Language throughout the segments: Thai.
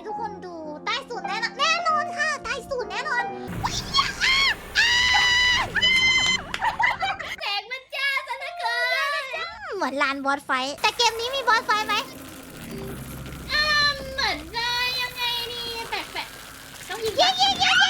ให้ทุกคนดูใต้สูตรแน่นอนแน่นอนค่ะใต้สูตรแน่นอนแสงมันจ้าซะเหเกินเหมือนลานบอสไฟแต่เกมนี้มีบอสไฟไหมเหมือนจะยังไงนี่แปลกๆต้องยิงย้เย้เย้เ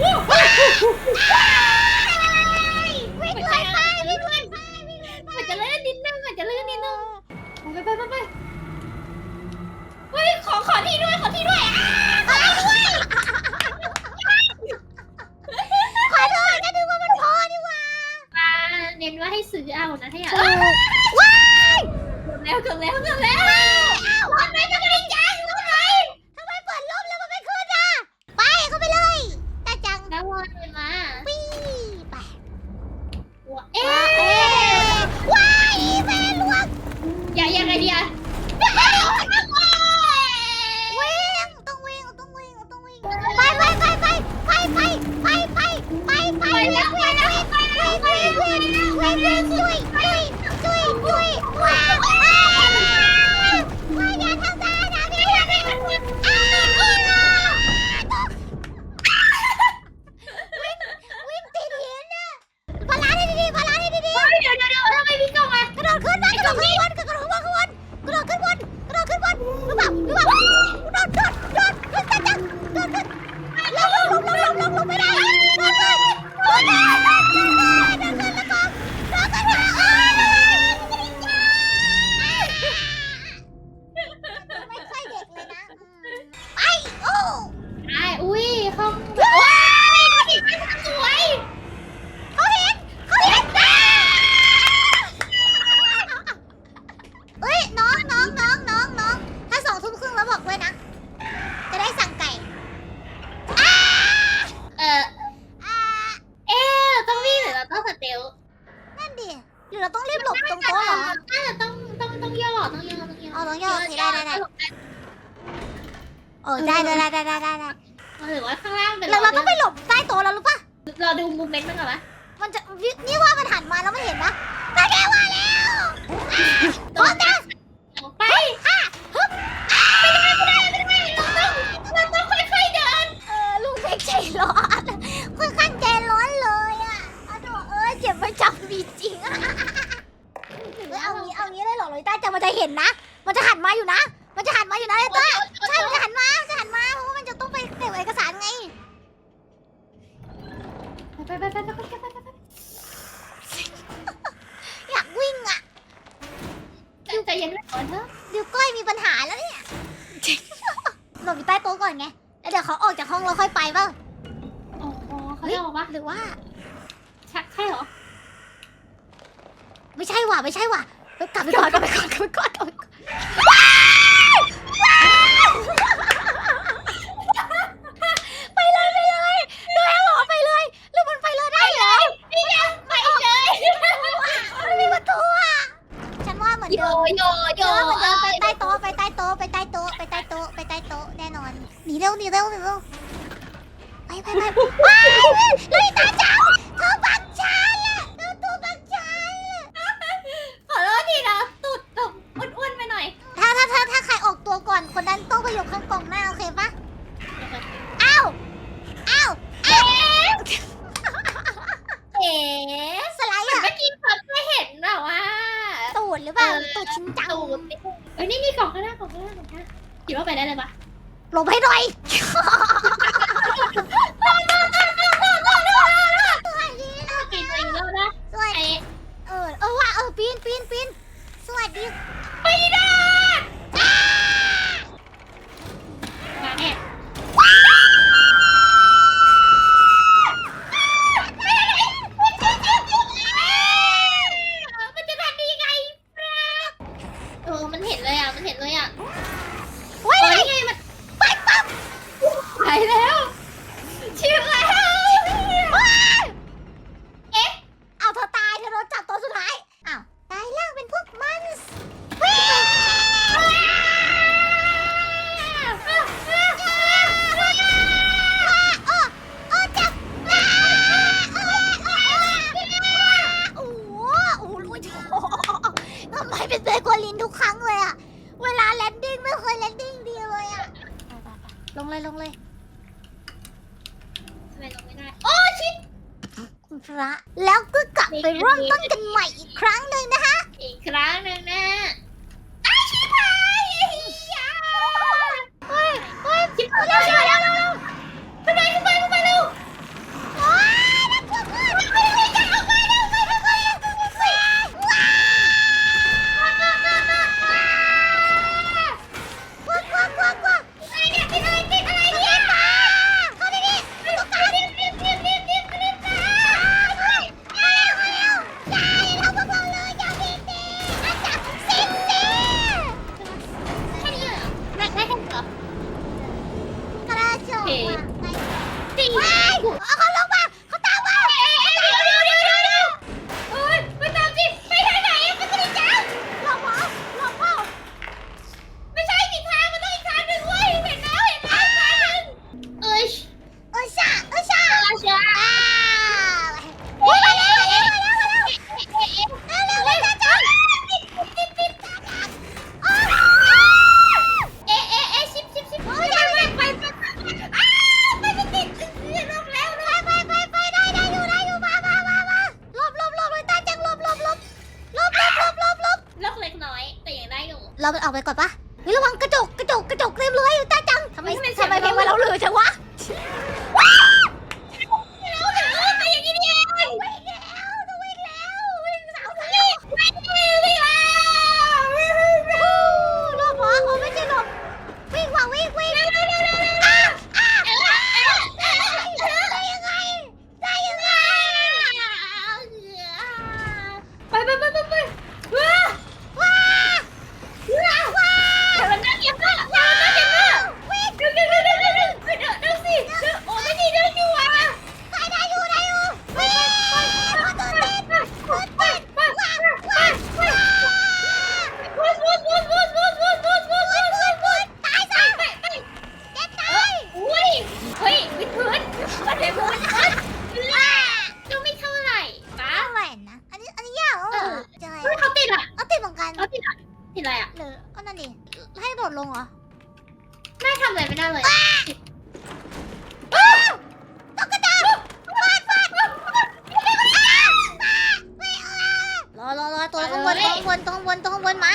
วิ่งเลไปวิ่งไปไปมันจะเลื่อนนิดนึงมันจะเลื่อนนิดนึงไปไปไปไปเฮ้ยขอขอที่ด้วยขอที่ด้วยขอที่ด้วยขอโทษนะดูว่ามันพอดีกว่าอ่าเน้นว่าให้ซื้อเอานะถ้าอยากเเกือบแล้วเกือบแล้วเกือบแล้ว ไปแล้วไปแล้วไปแล้วไปแล้วไปแล้วไปแล้ว กลับไปก่อนกลับไปก่อนกลับไปก่อนไปก่อนไปเลยไปเลยดูแออกว่าไปเลยหรือมันไปเลยได้เหรอพี่แอมไปเลยมัมีวัตถุอะฉันว่าเหมือนโยโย่โย่ไปใต้โต๊ะไปใต้โต๊ะไปใต้โต๊ะไปใต้โต๊ะไปใต้โต๊ะแน่นอนหนีเร็วหนีเร็วหนีเร็วไปไปไปไปแล้ตาเจ้า หรือเปล่าตูดชินจังเอ้ยนี่นี่กล่องข้างหน้ากล่องข้างกล่องข้างหน้ายิเว่าไปได้เลยปะหลบให้หน่อยปีนไปอีกวัสดีเออเออว่าเออปีนปีนปีนสวัสดีไม่ได้ นดิให้โดดลงเหรอไม่ทำอะไรไม่ได้เลยรอรอรอตัวข้างบนต้างบนต้างบนต้างบนมา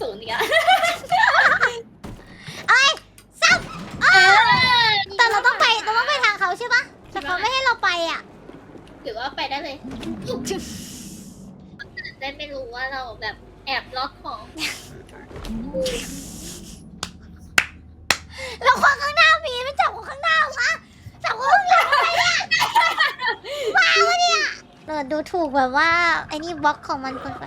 ศูงเนี้ยเอ้ยซับแต่เราต้องไปเราต้องไปทางเขาใช่ปะแต่เขาไม่ให้เราไปอะ ถือว่าไปได้เลยได้ไม่รู้ว่าเราแบบแอบล็อกของเราควงข้างหน้ามีไม่จับคงข้างหน้าวะจับคนข้างหลังไปอะว้าวะเนี่ยเออดูถูกแบบว่าไอ้นี่บล็อกของมันคนไป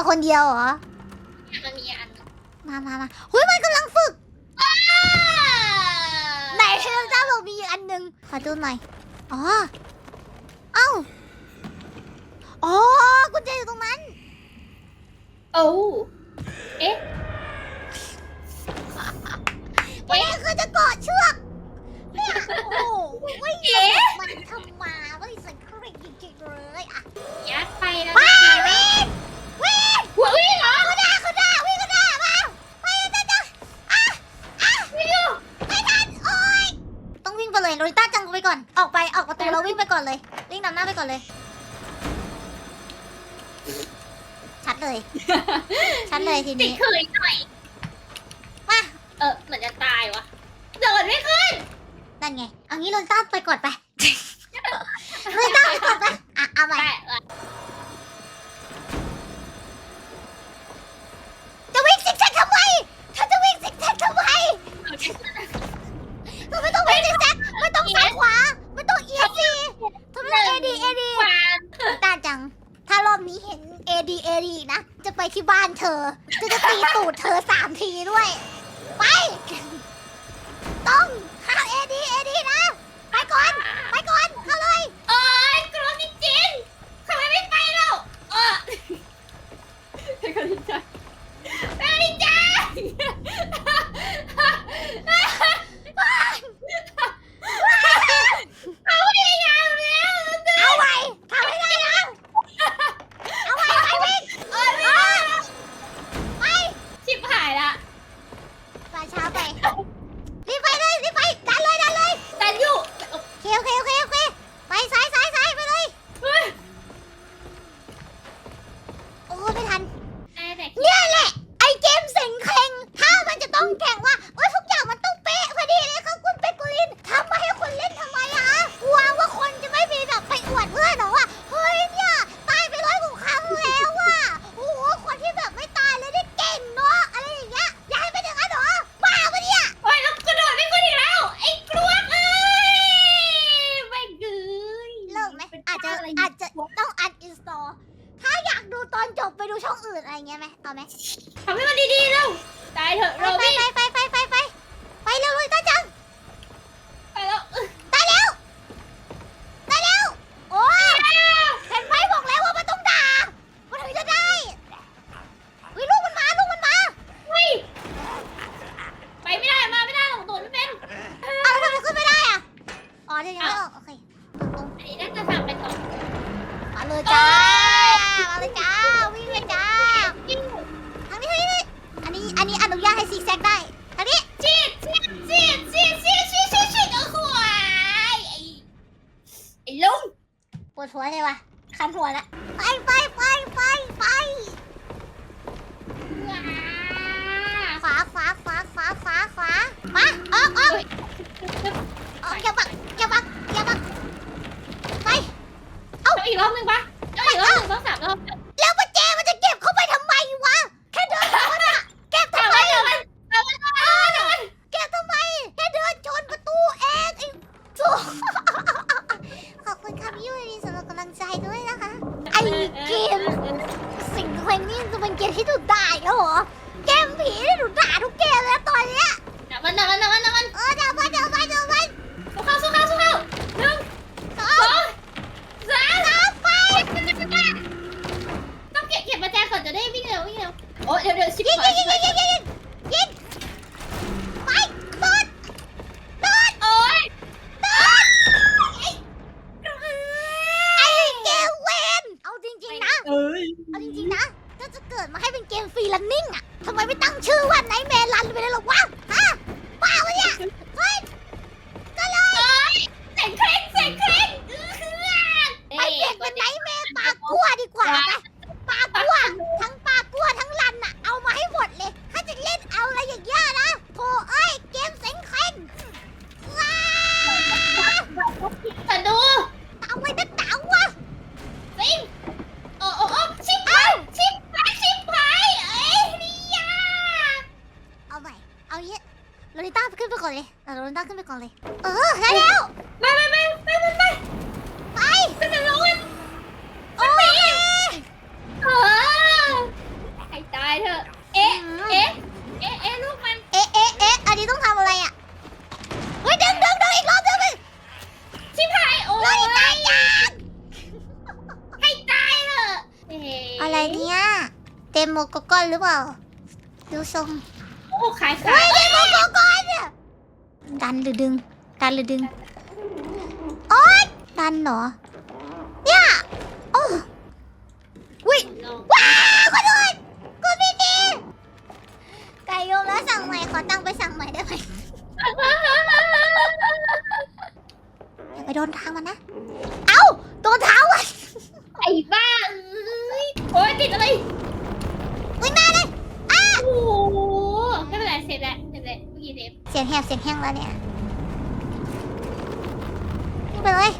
มาคนเดียวเหรอมันมีอันมามามาเฮ้ยมันกำลังฝึกไหนเฮลจ้าบอกมีอันหนึ่งขอดูหน่อยอ๋อเอ้าอ๋อกุญแจอยู่ตรงนั้นโอ้เอ๊ะเฮ้นี้คือจะกอดเชือกเนี่ยโอ้ไเอ๊ะมันทำมาไม่สังเกงจริงๆเลยอะยัดไปแล้ว ยโนริต้าจังกูไปก่อน ออกไปออกประตูเราวิ่งไปก่อนเลย วิ่งนำหน้าไปก่อนเลย ชัดเลย ชัดเลยทีนี้ติดนี้เขยหน่อย มาเออ เหมือนจะตายวะเดินไม่ขึ้นนั่นไง เอางี้โนริต้าไปก่อนไป โนริต้าไปก่อนไป อะเอาไปจะวิ่งสิกแซกทำไมเธอจะวิ่งสิกแซกทำไม เธอไม่ต้องไปดิกแซกไม่ต้องซ้ายขวา ไม่ต้องเอียงสิเธอไม่ต้องเอดีเอดีขวนตาจัง ถ้ารอบนี้เห็นเอดีเอดีนะ จะไปที่บ้านเธอจะจะตีตูดเธอสามทีด้วย ไป เอาจริงๆนะถ้าจะเกิดมาให้เป็นเกมฟรีลันนิ่งอะทำไมไม่ตั้งชื่อว่าไนแมร์ลันไปเลยหรอวะฮะบ้าวะเนี่ยเฮ้ยก็เลยเสียงเคร่งเสียงเคร่งไปเปลี่ยนเป็นไนแมร์ตากลัวดีกว่าไป ทรงโอ้ขายเฮ้ขายยเต็มโมโกโก้เนี่ยดันหรือดึง ดันหรือดึง โอ๊ยดันเหรอ เนี่ยโอ้วิว้าวขอโทษกูไม่ดีไก่โยมแล้วสั่งใหม่ ขอตังค์ไปสั่งใหม่ได้ไหมอย่าไปโดนทางมันนะ เอ้าโดนเท้าอะ ไอ้บ้าเอ้ยโอ้ยติดอะไร วิ่งมาเลยอ้า โอ้โหไม่เป็นไรเสร็จแล้วเสร็จแล้วเมื่อกี้เดฟ เสียง แหบเสียงแห้งแล้วเนี่ยนี่ไปเลย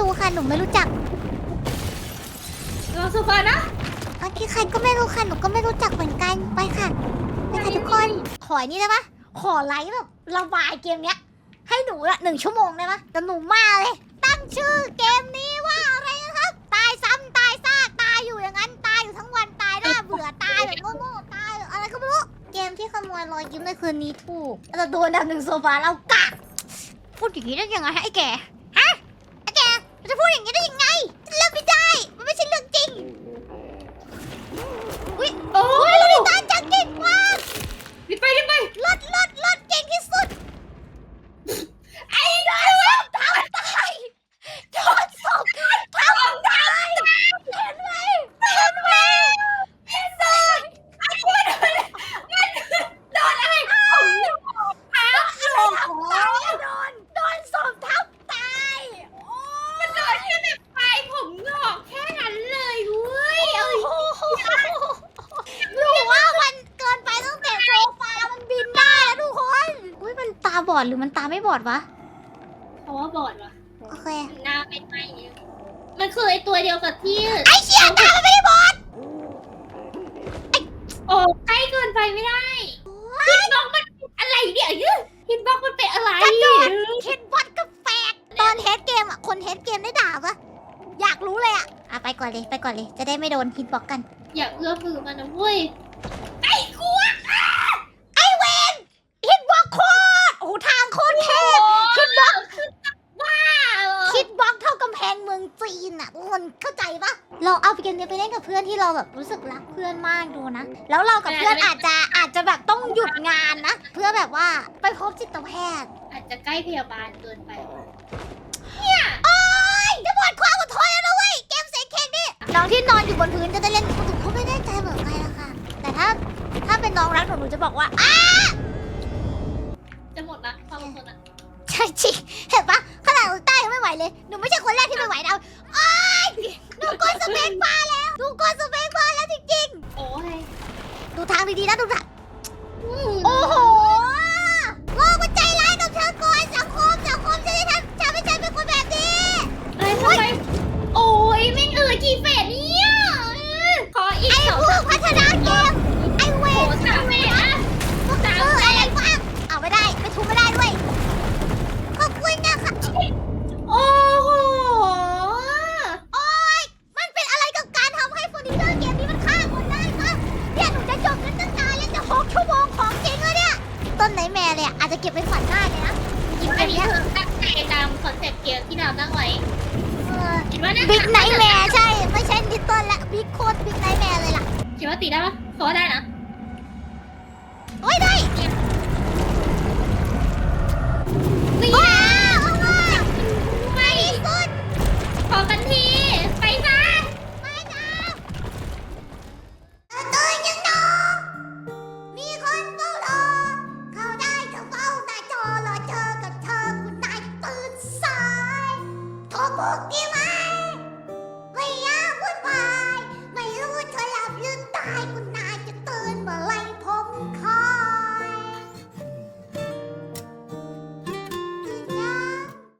รก็ไม่รู้ค่ะ หนูไม่รู้จักลองโซฟานะเมื่อกี้ใครก็ไม่รู้ค่ะ หนูก็ไม่รู้จักเหมือนกัน ไปค่ะ ไปค่ะทุกคน ขออย่างนี้ได้ปะขอไลฟ์แบบระบายเกมเนี้ย ให้หนูละหนึ่งชั่วโมงได้ปะแต่หนูมาเลย ตั้งชื่อเกมนี้ว่าอะไรนะครับ ตายซ้ำตายซากตายอยู่อย่างนั้น ตายอยู่ทั้งวัน ตายหน้าเบื่อ ตายแบบโง่ๆ ตายแบบอะไรก็ไม่รู้ เกมที่ขโมยรอยยิ้มในคืนนี้ถูกเราโดนดับหนึ่งโซฟาเรากะพูดอย่างนี้ได้ยังไงฮะไอ้แกฮะไอ้แกมัน จะพูดอย่างนี้ได้ยังไงเลิกไม่ได้ มันไม่ใช่เรื่องจริงอุ้ยโอ้โอ้ยยเราได้ตาจังเก่งมากรีบไปรีบไปเลิศเลิศเลิศเก่งที่สุด ไอ้ โดนศพทับตายโดนศพทับตายเห็นไหมเห็นไหมเห็นไหม ไอ้กูไม่โดนเลยมันโดนอะไรผมอ้าว ทับตายโดนโดนศพทับตายโอ้ มันโดนแค่แบบปลายผมงอกแค่นั้นเลยเว้ยเอ้ย โหหนูว่ามันเกินไปตั้งแต่โซฟามันบินได้แล้วทุกคนอุ้ยมันตาบ อดหรือมันตาไม่บอดวะ เพราะว่าบอดวะโอเค หน้าเป็นไหมเนี่ยมันคือไอตัวเดียวกับที่ไอ้เชี่ยตามันไม่ได้บอด โอ้ใกล้เกินไปไม่ได้ฮิตบ็อกมันอะไรเนี่ยยืดฮิตบ็อกมันเป็นอะไรกระโดดเฮ็ดวัดก็แปลกตอนเฮดเกมอะ คนเฮดเกมได้ด่าปะอยากรู้เลยอะอะไปก่อนเลยไปก่อนเลย จะได้ไม่โดนฮิตบล็อกกัน อย่าเอื้อมมือมันนะเว้ยไอ้กูอะ ไอเวนฮิตบล็อกโคตรโอ้โหทางโคตรเทพ ฮิตบ็อกว้า ฮิตบล็อกเท่ากำแพงเมืองจีน อะทุกคนเข้าใจปะเราเอาเกมนี้ไปเล่นกับเพื่อนที่เราแบบรู้สึกรักเพื่อนมากดูนะ แล้วเรากับเพื่อนอาจจะอาจจะแบบต้องหยุดงานนะ เพื่อแบบว่าไปพบจิตแพทย์อาจจะใกล้พยาบาลเกินไปโอ๊ยจะหมดความอดทนแล้วนะเว้ยเกมเซ็งเค้กนี่น้องที่นอนอยู่บนพื้นจะได้เล่นหนูก็ไม่แน่ใจเหมือนกันนะคะแต่ถ้าถ้าเป็นน้องรักหนูหนูจะบอกว่าอ้าจะหมดละความอดทนอะใช่จริงเห็นปะขนาด แต่ใต้ไม่ไหวเลย หนูไม่ใช่คนแรกที่ไม่ไหวแล้วโอ๊ยหนูกดสเปคบาร์แล้ว หนูกดสเปคบาร์แล้วจริงๆโอ้ยดูทางดีๆนะดูทาง บิ๊กไนท์แมร์ใช่ ไม่ใช่ดิตเติ้ละบิ๊กโคตรบิ๊กไนท์แมร์เลยล่ะ คิดว่าตีได้ปะขอได้นะ